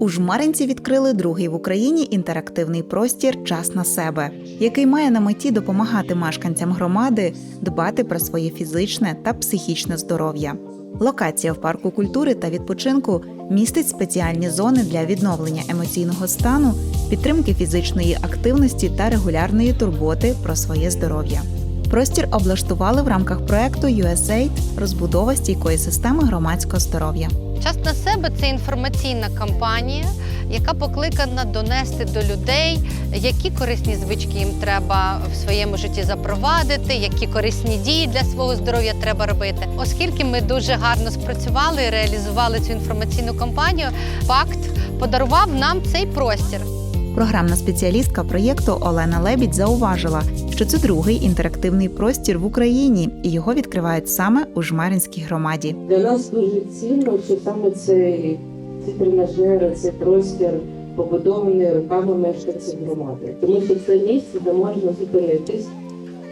У Жмаринці відкрили другий в Україні інтерактивний простір Час на себе, який має на меті допомагати мешканцям громади дбати про своє фізичне та психічне здоров'я. Локація в парку культури та відпочинку містить спеціальні зони для відновлення емоційного стану, підтримки фізичної активності та регулярної турботи про своє здоров'я. Простір облаштували в рамках проекту USAID розбудова стійкої системи громадського здоров'я. Час на себе це інформаційна кампанія, яка покликана донести до людей, які корисні звички їм треба в своєму житті запровадити, які корисні дії для свого здоров'я треба робити. Оскільки ми дуже гарно спрацювали і реалізували цю інформаційну кампанію, факт подарував нам цей простір. Програмна спеціалістка проєкту Олена Лебідь зауважила, що це другий інтерактивний простір в Україні, і його відкривають саме у Жмаринській громаді. Для нас дуже цінно, що саме цей ці тренажери, цей простір побудований руками мешканців громади. Тому що це місце, де можна зупинитись,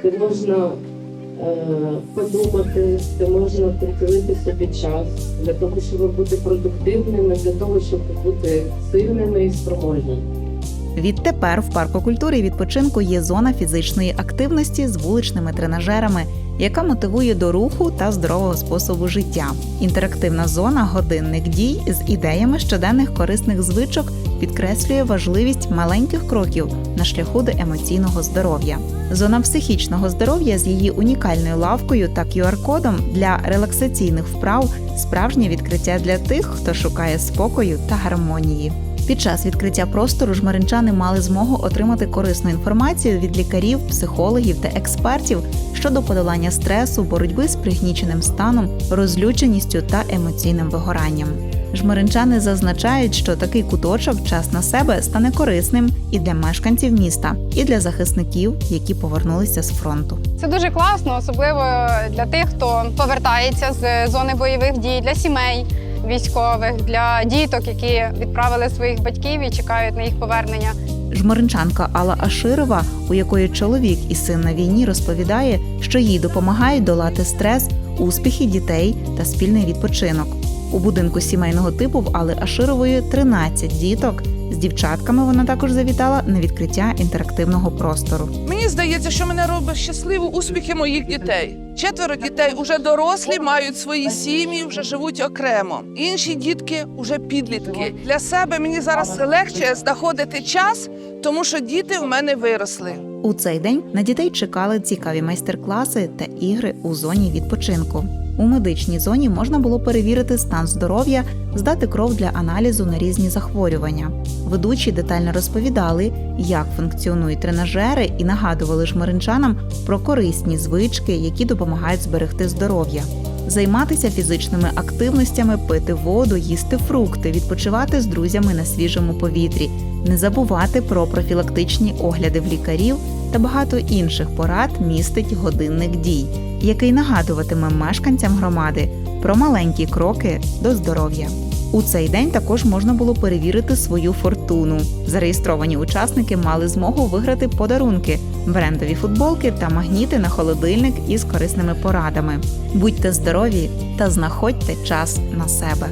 де можна е, подумати, де можна приділити собі час для того, щоб бути продуктивними, для того, щоб бути сильними і спроможними. Відтепер в парку культури і відпочинку є зона фізичної активності з вуличними тренажерами, яка мотивує до руху та здорового способу життя. Інтерактивна зона годинник дій з ідеями щоденних корисних звичок підкреслює важливість маленьких кроків на шляху до емоційного здоров'я. Зона психічного здоров'я з її унікальною лавкою та QR-кодом для релаксаційних вправ справжнє відкриття для тих, хто шукає спокою та гармонії. Під час відкриття простору жмаринчани мали змогу отримати корисну інформацію від лікарів, психологів та експертів щодо подолання стресу, боротьби з пригніченим станом, розлюченістю та емоційним вигоранням. Жмаринчани зазначають, що такий куточок час на себе стане корисним і для мешканців міста, і для захисників, які повернулися з фронту. Це дуже класно, особливо для тих, хто повертається з зони бойових дій, для сімей військових, для діток, які відправили своїх батьків і чекають на їх повернення. Жмаринчанка Алла Аширова, у якої чоловік і син на війні, розповідає, що їй допомагають долати стрес, успіхи дітей та спільний відпочинок. У будинку сімейного типу в Алли Аширової 13 діток. З дівчатками вона також завітала на відкриття інтерактивного простору. Мені здається, що мене робить щасливо успіхи моїх дітей. Четверо дітей уже дорослі, мають свої сім'ї, вже живуть окремо. Інші дітки вже підлітки. Для себе мені зараз легше знаходити час, тому що діти в мене виросли. У цей день на дітей чекали цікаві майстер-класи та ігри у зоні відпочинку. У медичній зоні можна було перевірити стан здоров'я, здати кров для аналізу на різні захворювання. Ведучі детально розповідали, як функціонують тренажери, і нагадували жмаринчанам про корисні звички, які допомагають зберегти здоров'я. Займатися фізичними активностями, пити воду, їсти фрукти, відпочивати з друзями на свіжому повітрі, не забувати про профілактичні огляди в лікарів та багато інших порад містить годинник дій, який нагадуватиме мешканцям громади про маленькі кроки до здоров'я. У цей день також можна було перевірити свою фортуну. Зареєстровані учасники мали змогу виграти подарунки, брендові футболки та магніти на холодильник із корисними порадами. Будьте здорові та знаходьте час на себе.